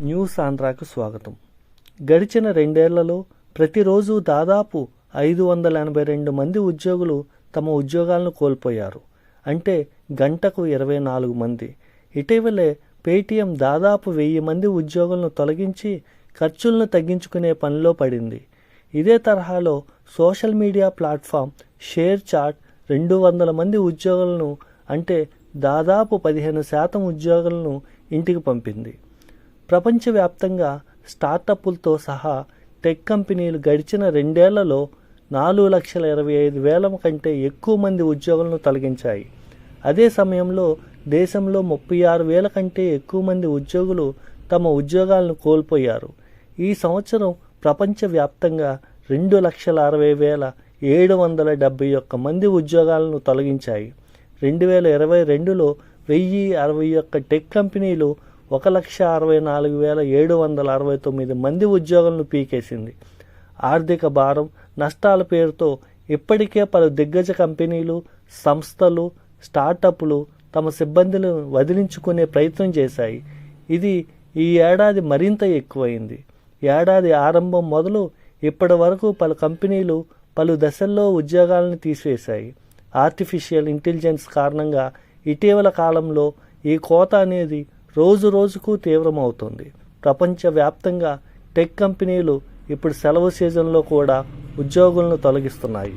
News ఆంధ్రాకు స్వాగతం. గడిచిన రెండేళ్ళలో ప్రతిరోజు దాదాపు ఐదు వందల ఎనభై రెండు మంది ఉద్యోగులు తమ ఉద్యోగాలను కోల్పోయారు. అంటే గంటకు ఇరవై నాలుగు మంది. ఇటీవలే పేటీఎం దాదాపు వెయ్యి మంది ఉద్యోగులను తొలగించి ఖర్చులను తగ్గించుకునే పనిలో పడింది. ఇదే తరహాలో social media platform share chat రెండు వందల మంది ఉద్యోగులను అంటే దాదాపు పదిహేను శాతం ఉద్యోగులను ఇంటికి పంపింది. ప్రపంచవ్యాప్తంగా స్టార్టప్లతో సహా టెక్ కంపెనీలు గడిచిన రెండేళ్ళలో నాలుగు లక్షల ఇరవై ఐదు వేల కంటే ఎక్కువ మంది ఉద్యోగులను తొలగించాయి. అదే సమయంలో దేశంలో ముప్పై ఆరు వేల కంటే ఎక్కువ మంది ఉద్యోగులు తమ ఉద్యోగాలను కోల్పోయారు. ఈ సంవత్సరం ప్రపంచవ్యాప్తంగా రెండు లక్షల అరవై వేల ఏడు వందల డెబ్బై ఒక్క మంది ఉద్యోగాలను తొలగించాయి. రెండు వేల ఇరవై రెండులో వెయ్యి అరవై ఒక్క టెక్ కంపెనీలు ఒక లక్ష అరవై నాలుగు వేల ఏడు వందల అరవై తొమ్మిది మంది ఉద్యోగులను పీకేసింది. ఆర్థిక భారం నష్టాల పేరుతో ఇప్పటికే పలు దిగ్గజ కంపెనీలు సంస్థలు స్టార్టప్లు తమ సిబ్బందిని వదిలించుకునే ప్రయత్నం చేశాయి. ఇది ఈ ఏడాది మరింత ఎక్కువైంది. ఏడాది ఆరంభం మొదలు ఇప్పటి వరకు పలు కంపెనీలు పలు దశల్లో ఉద్యోగాలను తీసివేశాయి. ఆర్టిఫిషియల్ ఇంటెలిజెన్స్ కారణంగా ఇటీవల కాలంలో ఈ కోత అనేది రోజు రోజుకు తీవ్రమవుతుంది. ప్రపంచవ్యాప్తంగా టెక్ కంపెనీలు ఇప్పుడు సెలవు సీజన్లో కూడా ఉద్యోగులను తొలగిస్తున్నాయి.